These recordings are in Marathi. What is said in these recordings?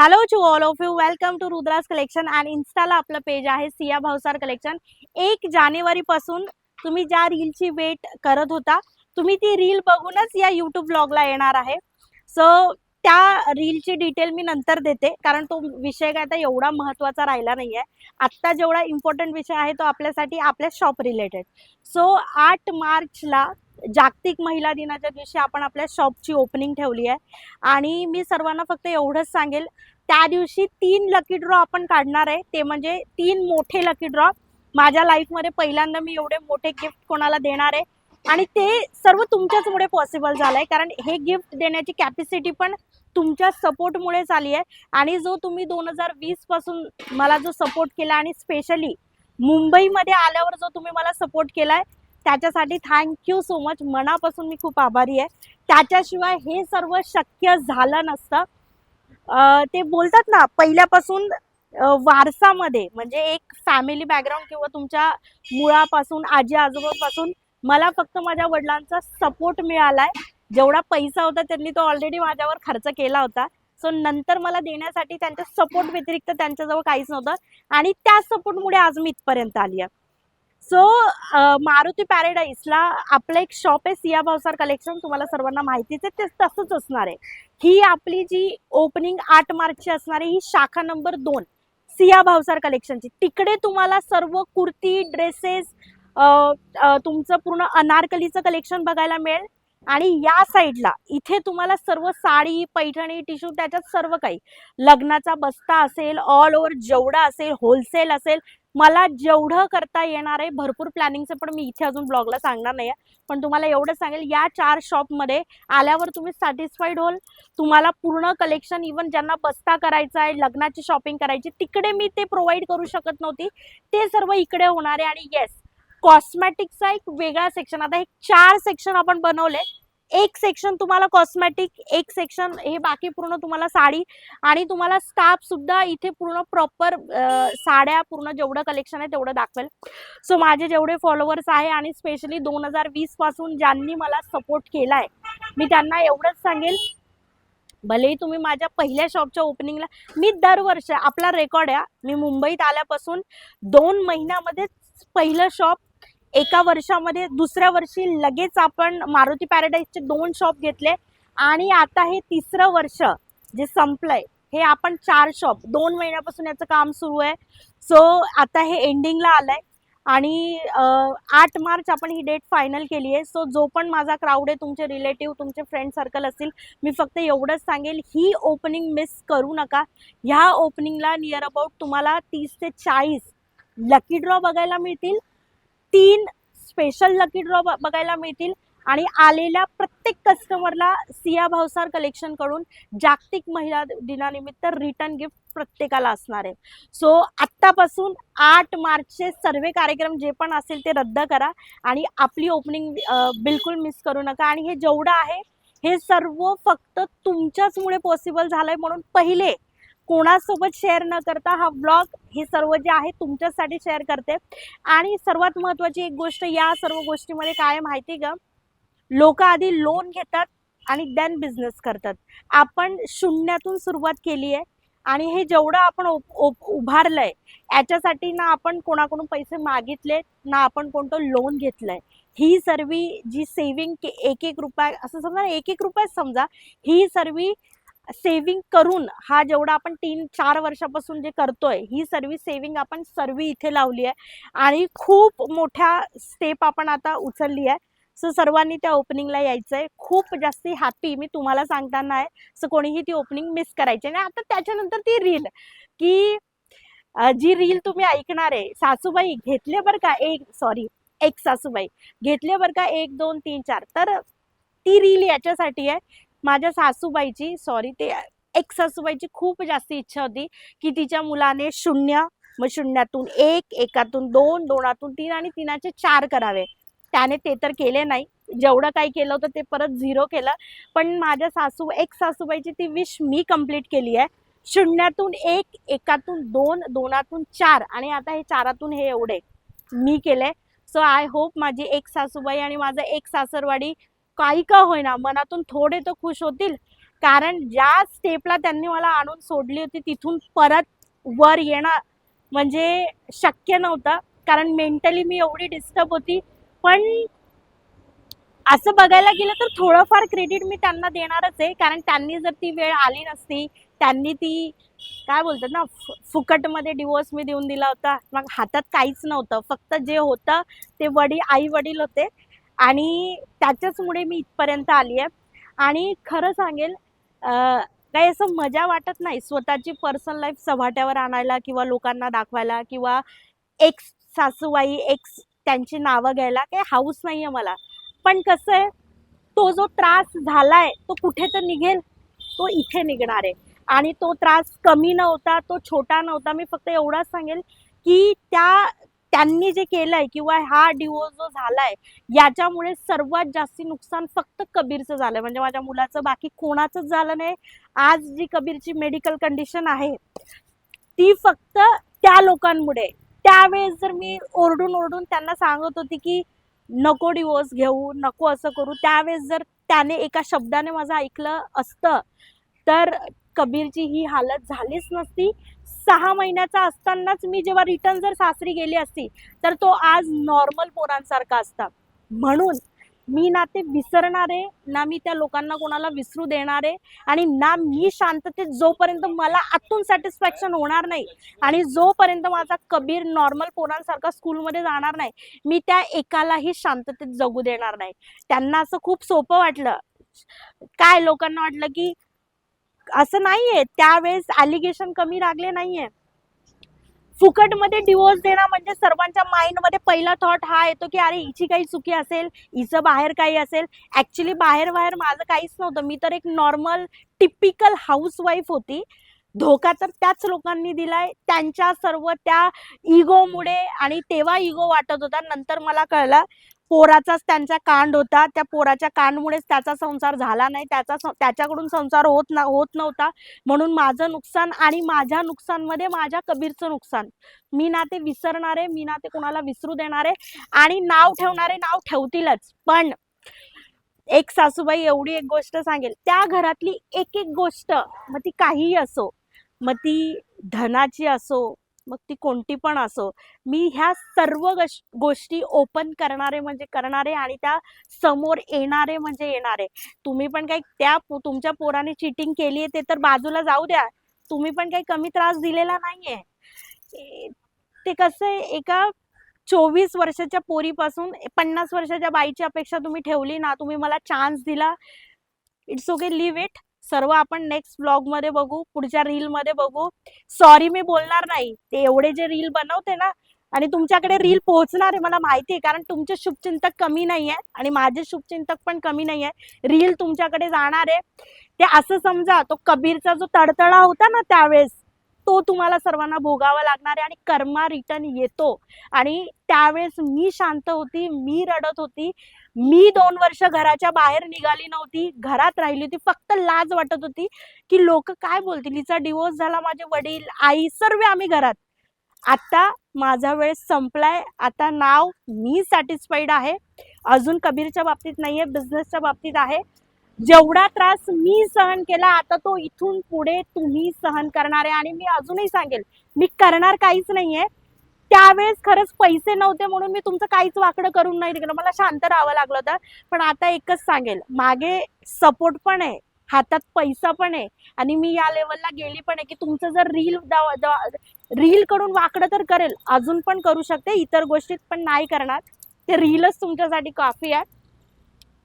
Hello to all of you welcome to Rudra's collection आणि इन्स्टाला आपलं पेज आहे सिया भावसार कलेक्शन एक जानेवारी पासून तुम्ही ज्या रीलची वेट करत होता तुम्ही ती रील बघूनच या यूट्यूब ब्लॉगला येणार आहे. सो त्या रीलची डिटेल मी नंतर देते कारण तो विषय काय आता एवढा महत्त्वाचा राहिला नाही आहे आत्ता जेवढा इम्पॉर्टंट विषय आहे तो आपल्यासाठी आपल्या शॉप रिलेटेड सो आठ मार्चला जागतिक महिला दिनाच्या दिवशी आपण आपल्या शॉपची ओपनिंग ठेवली आहे. आणि मी सर्वांना फक्त एवढंच सांगेल त्या दिवशी तीन लकी ड्रॉ आपण काढणार आहे. ते म्हणजे तीन मोठे लकी ड्रॉ माझ्या लाईफमध्ये पहिल्यांदा मी एवढे मोठे गिफ्ट कोणाला देणार आहे? आणि ते सर्व तुमच्याचमुळे पॉसिबल झालं आहे कारण हे गिफ्ट देण्याची कॅपॅसिटी पण तुमच्या सपोर्टमुळेच आली आहे. आणि जो तुम्ही दोन हजार वीसपासून मला जो सपोर्ट केला आणि स्पेशली मुंबईमध्ये आल्यावर जो तुम्ही मला सपोर्ट केला आहे त्याच्यासाठी थँक्यू सो मच मनापासून मी खूप आभारी आहे. त्याच्याशिवाय हे सर्व शक्य झालं नसतं. ते बोलतात ना पहिल्यापासून वारसामध्ये म्हणजे एक फॅमिली बॅकग्राऊंड किंवा तुमच्या मुळापासून आजी आजोबापासून मला फक्त माझ्या वडिलांचा सपोर्ट मिळालाय. जेवढा पैसा होता त्यांनी तो ऑलरेडी माझ्यावर खर्च केला होता. सो नंतर मला देण्यासाठी त्यांच्या सपोर्ट व्यतिरिक्त त्यांच्याजवळ काहीच नव्हतं. आणि त्या सपोर्टमुळे आज मी इथपर्यंत आली आहे. सो मारुती पॅरेडाईसला आपलं एक शॉप आहे सिया भावसार कलेक्शन तुम्हाला सर्वांना माहितीच आहे ते तसंच असणार आहे. ही आपली जी ओपनिंग आठ मार्चची असणार आहे ही शाखा नंबर दोन सिया भावसार कलेक्शनची. तिकडे तुम्हाला सर्व कुर्ती ड्रेसेस तुमचं पूर्ण अनारकलीचं कलेक्शन बघायला मिळेल. आणि या साईडला इथे तुम्हाला सर्व साडी पैठणी टिश्यू त्याच्यात सर्व काही. लग्नाचा बस्ता असेल ऑल ओव्हर जेवढा असेल होलसेल असेल मला जेवढं करता येणार आहे भरपूर प्लॅनिंगचं पण मी इथे अजून ब्लॉगला सांगणार नाही आहे पण तुम्हाला एवढं सांगेल या चार शॉपमध्ये आल्यावर तुम्ही सॅटिस्फाईड होल. तुम्हाला पूर्ण कलेक्शन इवन ज्यांना बस्ता करायचा आहे लग्नाची शॉपिंग करायची तिकडे मी ते प्रोव्हाइड करू शकत नव्हती. ते सर्व इकडे होणार आहे आणि येस कॉस्मॅटिकचा एक वेगळा सेक्शन आता हे चार सेक्शन आपण बनवले एक सेक्शन तुम्हाला कॉस्मॅटिक एक सेक्शन हे बाकी पूर्ण तुम्हाला साडी आणि तुम्हाला स्टाफ सुद्धा इथे पूर्ण प्रॉपर साड्या पूर्ण जेवढं कलेक्शन आहे तेवढं दाखवेल. सो माझे जेवढे फॉलोअर्स आहे आणि स्पेशली दोन हजार वीसपासून ज्यांनी मला सपोर्ट केलाय मी त्यांना एवढंच सांगेल भलेही तुम्ही माझ्या पहिल्या शॉपच्या ओपनिंगला मी दरवर्षी आपला रेकॉर्ड आहे मी मुंबईत आल्यापासून दोन महिन्यामध्येच पहिलं शॉप एका वर्षामध्ये दुसऱ्या वर्षी लगेच आपण मारुती पॅराडाईजचे दोन शॉप घेतले. आणि आता हे तिसरं वर्ष जे संपलंय हे आपण चार शॉप दोन महिन्यापासून याचं काम सुरू आहे. सो आता हे एंडिंगला आलंय. आणि आठ मार्च आपण ही डेट फायनल केली आहे. सो जो पण माझा क्राऊड आहे तुमचे रिलेटिव्ह तुमचे फ्रेंड सर्कल असतील मी फक्त एवढंच सांगेल ही ओपनिंग मिस करू नका. ह्या ओपनिंगला नियर अबाउट तुम्हाला तीस ते चाळीस लकी ड्रॉ बघायला मिळतील. तीन स्पेशल लकी ड्रॉ बघायला मिळतील. आणि आलेल्या प्रत्येक कस्टमरला सिया भावसार कलेक्शनकडून जागतिक महिला दिनानिमित्त रिटर्न गिफ्ट प्रत्येकाला असणार आहे. सो आत्तापासून आठ मार्चचे सर्व कार्यक्रम जे पण असेल ते रद्द करा आणि आपली ओपनिंग बिलकुल मिस करू नका. आणि हे जेवढं आहे हे सर्व फक्त तुमच्याचमुळे पॉसिबल झालंय म्हणून पहिले कोणासोबत शेअर न करता हा ब्लॉग हे सर्व जे आहे तुमच्यासाठी शेअर करते. आणि सर्वात महत्त्वाची एक गोष्ट या सर्व गोष्टीमध्ये काय आहे माहिती का? लोक आधी लोन घेतात आणि देन बिझनेस करतात. आपण शून्यातून सुरुवात केली आहे आणि हे जेवढं आपण उभारलंय याच्यासाठी ना आपण कोणाकडून पैसे मागितले ना आपण कोणतं लोन घेतलंय. ही सर्व जी सेविंग एक एक रुपया असं समजा एक एक रुपयाच समजा ही सर्व सेव्हिंग करून हा जेवढा आपण तीन चार वर्षापासून जे करतोय ही सर्व सेव्हिंग आपण सर्व इथे लावली आहे. आणि खूप मोठ्या स्टेप आपण आता उचलली आहे. सो सर्वांनी त्या ओपनिंगला यायचं आहे खूप जास्ती हॅपी मी तुम्हाला सांगताना आहे. सो कोणीही ती ओपनिंग मिस करायची आणि आता त्याच्यानंतर ती रील की जी रील तुम्ही ऐकणार आहे सासूबाई घेतले बरं का एक सॉरी एक सासूबाई. घेतले बरं का एक दोन तीन चार. तर ती रील याच्यासाठी आहे. माझ्या सासूबाईची सॉरी ते एक सासूबाईची खूप जास्त इच्छा होती की तिच्या मुलाने शून्य मग शून्यातून एक एकातून दोन दोनातून तीन आणि तीनाचे चार करावे. त्याने ते तर केले नाही. जेवढं काही केलं होतं ते परत झिरो केलं. पण माझ्या सासू एक सासूबाईची ती विश मी कंप्लीट केली आहे. शून्यातून एक एकातून दोन दोनातून चार आणि आता हे चारातून हे एवढे मी केले. सो आय होप माझी एक सासूबाई आणि माझं एक सासरवाडी काही का होईना मनातून थोडे तर खुश होतील. कारण ज्या स्टेपला त्यांनी मला आणून सोडली होती तिथून परत वर येणं म्हणजे शक्य नव्हतं. कारण मेंटली मी एवढी डिस्टर्ब होती. पण असं बघायला गेलं तर थोडंफार क्रेडिट मी त्यांना देणारच आहे. कारण त्यांनी जर ती वेळ आली नसती त्यांनी ती काय बोलतात ना फुकटमध्ये डिवोर्स मी देऊन दिला होता. मग हातात काहीच नव्हतं. फक्त जे होतं ते वडील आई वडील होते. आणि त्याच्याचमुळे मी इथपर्यंत आली आहे. आणि खरं सांगेल काही असं मजा वाटत नाही स्वतःची पर्सनल लाईफ सभाट्यावर आणायला किंवा लोकांना दाखवायला किंवा एक्स सासूबाई एक्स त्यांची नावं घ्यायला काही हाऊस नाही आहे मला. पण कसं आहे तो जो त्रास झालाय तो कुठे तर निघेल तो इथे निघणार आहे. आणि तो त्रास कमी नव्हता तो छोटा नव्हता मी फक्त एवढाच सांगेल की त्या त्यांनी जे केलंय किंवा हा डिवोर्स जो झालाय याच्यामुळे सर्वात जास्ती नुकसान फक्त कबीरचं झालंय. म्हणजे माझ्या मुलाचं बाकी कोणाचंच झालं नाही. आज जी कबीरची मेडिकल कंडिशन आहे ती फक्त त्या लोकांमुळे. त्यावेळेस जर मी ओरडून ओरडून त्यांना सांगत होती की नको डिवोर्स घेऊ नको असं करू. त्यावेळेस जर त्याने एका शब्दाने माझं ऐकलं असतं तर कबीरची ही हालत झालीच नसती. सहा महिन्याचा असतानाच मी जेव्हा रिटर्न जर सासरी गेली असती तर तो आज नॉर्मल पोरांसारखा असता. म्हणून मी ना ते विसरणारे ना मी त्या लोकांना कोणाला विसरू देणारे आणि ना मी शांततेत जोपर्यंत मला आतून सॅटिस्फॅक्शन होणार नाही आणि जोपर्यंत माझा कबीर नॉर्मल पोरांसारखा स्कूलमध्ये जाणार नाही मी त्या एकालाही शांततेत जगू देणार नाही. त्यांना असं खूप सोपं वाटलं. काय लोकांना वाटलं की असं नाहीये. त्यावेळेस ॲलिगेशन कमी लागले नाहीये. फुकटमध्ये डिवोर्स देणं म्हणजे सर्वांच्या माइंडमध्ये पहिला थॉट हा येतो की अरे हिची काही चुकी असेल हिचं बाहेर काही असेल. ऍक्च्युली बाहेर बाहेर माझं काहीच नव्हतं. मी तर एक नॉर्मल टिपिकल हाऊसवाईफ होती. धोका तर त्याच लोकांनी दिलाय. त्यांच्या सर्व त्या इगोमुळे आणि तेव्हा इगो वाटत होता. नंतर मला कळलं पोराचाच त्यांचा कांड होता. त्या पोराच्या कांडमुळेच त्याचा संसार झाला नाही. त्याचा सं- त्याच्याकडून संसार होत ना होत नव्हता. म्हणून माझं नुकसान आणि माझ्या नुकसानमध्ये माझ्या कबीरचं नुकसान. मी ना ते विसरणारे मी ना ते कोणाला विसरू देणारे आणि नाव ठेवणारे नाव ठेवतीलच. पण एक सासूबाई एवढी एक गोष्ट सांगेल. त्या घरातली एक एक गोष्ट मग ती काहीही असो मग ती धनाची असो मग ती कोणती पण असो मी ह्या सर्व गश- गोष्टी ओपन करणारे म्हणजे करणारे आणि त्या समोर येणारे म्हणजे येणारे. तुम्ही पण काही त्या तुमच्या पोराने चिटिंग केली आहे ते तर बाजूला जाऊ द्या. तुम्ही पण काही कमी त्रास दिलेला नाहीये. ते कसं आहे एका चोवीस वर्षाच्या पोरीपासून पन्नास वर्षाच्या बाईची अपेक्षा तुम्ही ठेवली ना तुम्ही मला चान्स दिला. It's okay leave it serve आपण नेक्स्ट ब्लॉगमध्ये बघू पुढच्या रील मध्ये बघू. सॉरी मी बोलणार नाही ते एवढे जे रील बनवते ना आणि तुमच्याकडे रील पोहोचणार आहे मला माहिती आहे कारण तुमचे शुभचिंतक कमी नाही आहे आणि माझे शुभचिंतक पण कमी नाही आहे रील तुमच्याकडे जाणार आहे. ते असं समजा तो कबीरचा जो तडतडा होता ना त्यावेळेस तो तुम्हाला सर्वांना भोगावा लागणार आहे आणि कर्मा रिटर्न येतो. आणि त्यावेळेस मी शांत होती मी रडत होती. मी दोन वर्ष घराच्या बाहेर निघाली नव्हती घरात राहिली होती. फक्त लाज वाटत होती की लोक काय बोलतील? हिचा डिवोर्स झाला माझे वडील आई सर्व आम्ही घरात. आता माझा वेळ संपलाय. आता नाव मी सॅटिस्फाईड आहे. अजून कबीरच्या बाबतीत नाहीये बिझनेसच्या बाबतीत आहे. जेवढा त्रास मी सहन केला आता तो इथून पुढे तुम्ही सहन करणार आहे आणि मी अजूनही सांगेल मी करणार काहीच नाहीये. त्यावेळेस खरंच पैसे नव्हते म्हणून मी तुमचं काहीच वाकडं करून नाही दिलं. मला शांत राहावं लागलं होतं. पण आता एकच सांगेल मागे सपोर्ट पण आहे हातात पैसा पण आहे आणि मी या लेवलला गेली पण आहे की तुमचं जर रील रील करून वाकडं तर करेल अजून पण करू शकते इतर गोष्टीत पण नाही करणार. ते रीलच तुमच्यासाठी काफी आहे.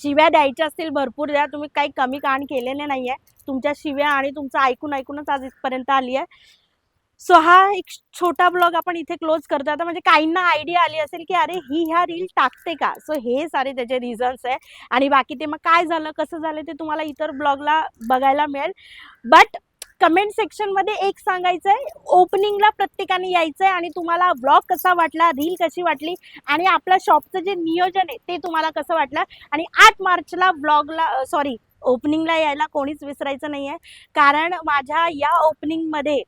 शिव्या द्यायच्या असतील भरपूर द्या तुम्ही काही कमी कान केलेले नाही आहे तुमच्या शिव्या आणि तुमचं ऐकून ऐकूनच आज इथपर्यंत आली आहे सो हा एक छोटा ब्लॉग आपण इथे क्लोज करतो. आता म्हणजे काहींना आयडिया आली असेल की अरे ही ह्या रील टाकते का? सो हे सारे त्याचे रिझन्स आहे. आणि बाकी ते मग काय झालं कसं झालं ते तुम्हाला इतर ब्लॉगला बघायला मिळेल. बट कमेंट सेक्शनमध्ये एक सांगायचं आहे ओपनिंगला प्रत्येकाने यायचं आहे आणि तुम्हाला ब्लॉग कसा वाटला रील कशी वाटली आणि आपल्या शॉपचं जे नियोजन आहे ते तुम्हाला कसं वाटलं? आणि आठ मार्चला ब्लॉगला सॉरी ओपनिंगला यायला कोणीच विसरायचं नाही आहे कारण माझ्या या ओपनिंगमध्ये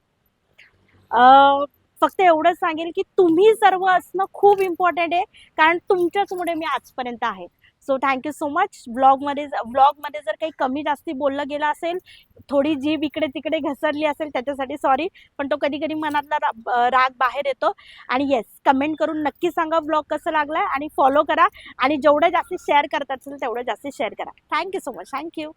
अं, फक्त एवढंच सांगेल की तुम्ही सर्व असणं खूप इम्पॉर्टंट आहे. कारण तुमच्याचमुळे मी आजपर्यंत आहे. सो थँक्यू सो मच ब्लॉगमध्ये ब्लॉगमध्ये जर काही कमी जास्ती बोललं गेलं असेल थोडी जीभ इकडे तिकडे घसरली असेल त्याच्यासाठी सॉरी पण तो कधी कधी मनातला रा- राग बाहेर येतो. आणि येस कमेंट करून नक्की सांगा ब्लॉग कसं लागला आणि फॉलो करा. आणि जेवढं जास्ती शेअर करत असेल तेवढं जास्ती शेअर करा. Thank you so much thank you